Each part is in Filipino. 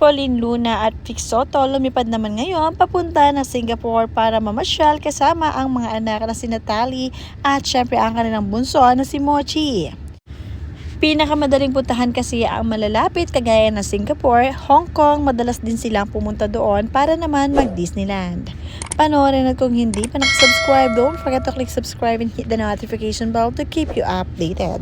Pauline Luna at Vic Soto lumipad naman ngayon papunta na Singapore para mamasyal kasama ang mga anak na si Natalie at syempre ang kanilang bunso na si Mochi. Pinakamadaling puntahan kasi ang malalapit kagaya ng Singapore, Hong Kong, madalas din silang pumunta doon para naman mag-Disneyland. Panoorin at kung hindi pa nakasubscribe, don't forget to click subscribe and hit the notification bell to keep you updated.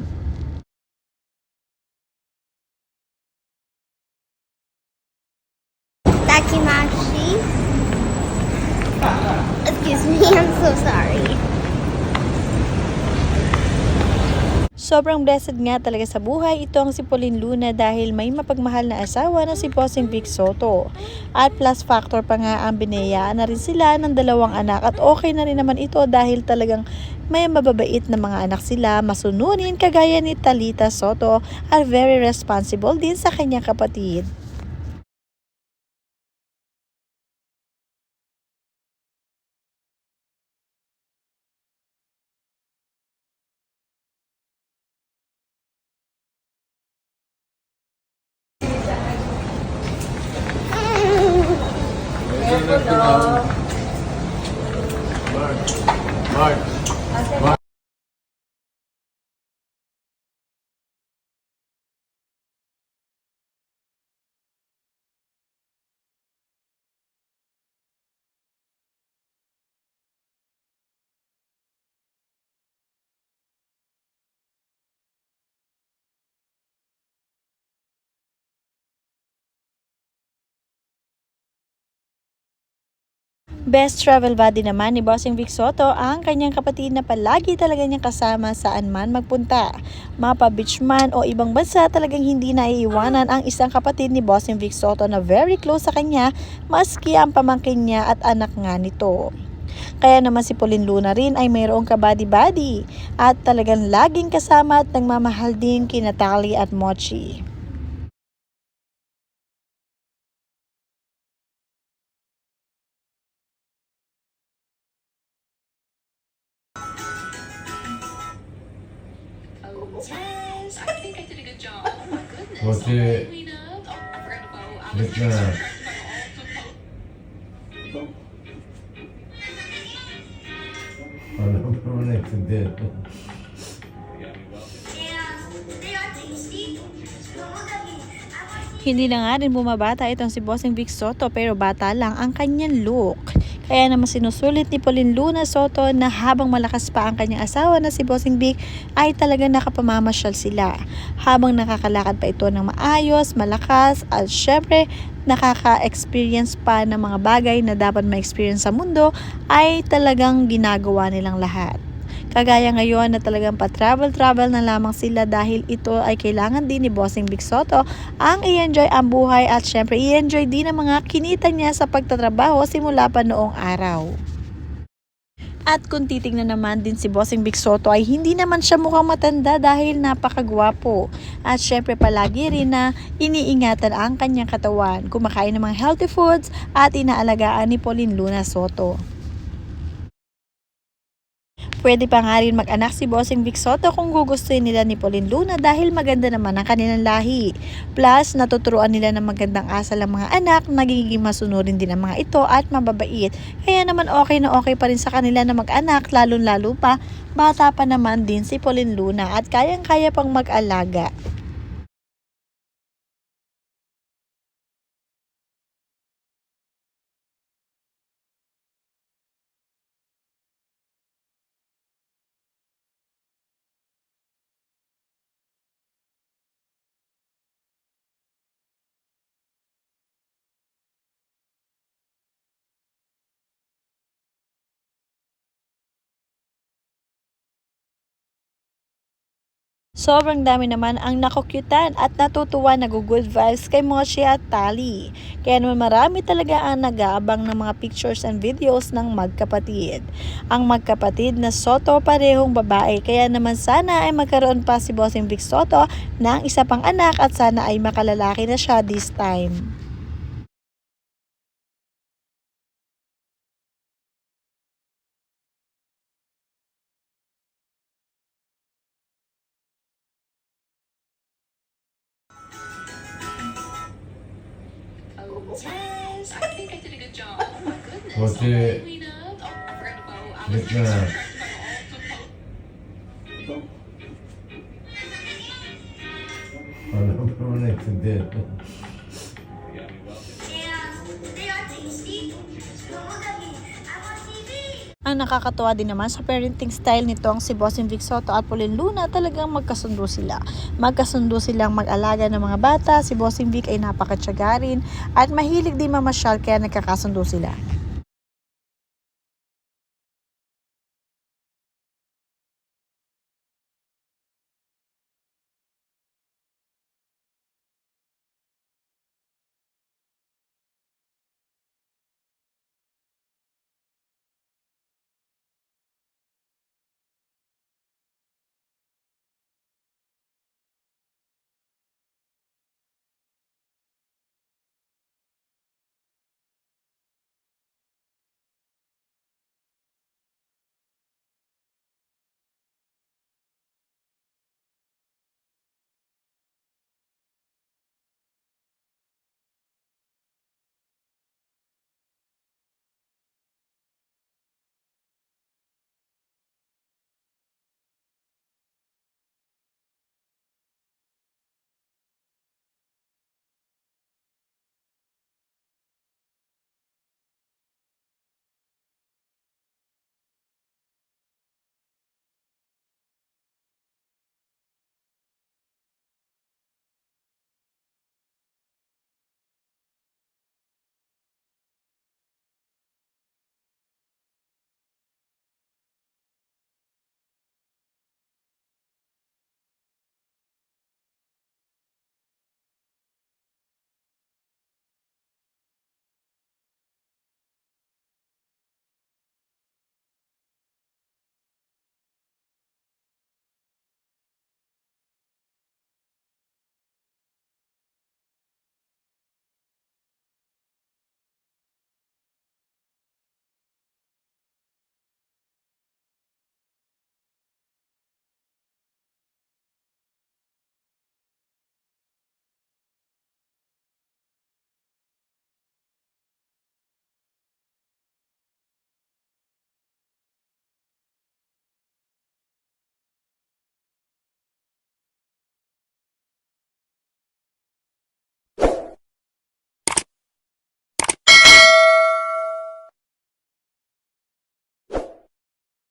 Excuse me, I'm so sorry. Sobrang blessed nga talaga sa buhay itong si Pauline Luna dahil may mapagmahal na asawa na si Bossing Vic Soto. At plus factor pa nga ang binayaan na rin sila ng dalawang anak at okay na rin naman ito dahil talagang may mababait na mga anak sila, masununin kagaya ni Talita Soto at very responsible din sa kanyang kapatid. Bye. Bye. Bye. Best travel buddy naman ni Bossing Vic Soto ang kanyang kapatid na palagi talaga niyang kasama saan man magpunta. Mapa beach man o ibang bansa talagang hindi naiiwanan ang isang kapatid ni Bossing Vic Soto na very close sa kanya maski ang pamangkin niya at anak nga nito. Kaya naman si Pauline Luna rin ay mayroong kabady-bady at talagang laging kasama at nagmamahal din kina Tali at Mochi. Yes. I think I did a good job. Oh my goodness. What's it? Clean up. Oh, I forgot vote. I was na. Ano pa mo nagsadit? They are tasty. Hindi na nga rin bumabata itong si Bossing Vic Soto pero bata lang ang kanyang look. Kaya naman sinusulit ni Pauline Luna Soto na habang malakas pa ang kanyang asawa na si Bossing Vic ay talagang nakapamamasyal sila. Habang nakakalakad pa ito ng maayos, malakas at syempre nakaka-experience pa ng mga bagay na dapat ma-experience sa mundo ay talagang ginagawa nilang lahat. Kagaya ngayon na talagang pa-travel-travel na lamang sila dahil ito ay kailangan din ni Bossing Big Soto ang i-enjoy ang buhay at syempre i-enjoy din ang mga kinita niya sa pagtatrabaho simula pa noong araw. At kung titingnan naman din si Bossing Big Soto ay hindi naman siya mukhang matanda dahil napakagwapo. At syempre palagi rin na iniingatan ang kanyang katawan, kumakain ng mga healthy foods at inaalagaan ni Pauline Luna Soto. Pwede pa nga rin mag-anak si Bossing Vic Soto kung gugustuhin nila ni Pauline Luna dahil maganda naman ang kanilang lahi. Plus, natuturuan nila ng magandang asal ang mga anak, nagiging masunurin din ang mga ito at mababait. Kaya naman okay na okay pa rin sa kanila na mag-anak, lalong-lalo pa, bata pa naman din si Pauline Luna at kayang-kaya pang mag-alaga. Sobrang dami naman ang nakukyutan at natutuwa na good vibes kay Moshi at Tali. Kaya naman marami talaga ang nag-aabang ng mga pictures and videos ng magkapatid. Ang magkapatid na Soto parehong babae kaya naman sana ay magkaroon pa si Bossing Vic Soto ng isa pang anak at sana ay makalalaki na siya this time. Yes, I think I did a good job. Oh my goodness. What's Okay, it? Lena. Oh, I forgot to vote. I was Look like, now. so Oh, number one next to did. Nakakatuwa din naman sa parenting style nitong si Bossing Vic Soto at Pauline Luna talagang magkasundo sila. Magkasundo silang mag-alaga ng mga bata, si Bossing Vic ay napakatsagarin at mahilig din mamasyal kaya nagkakasundo sila.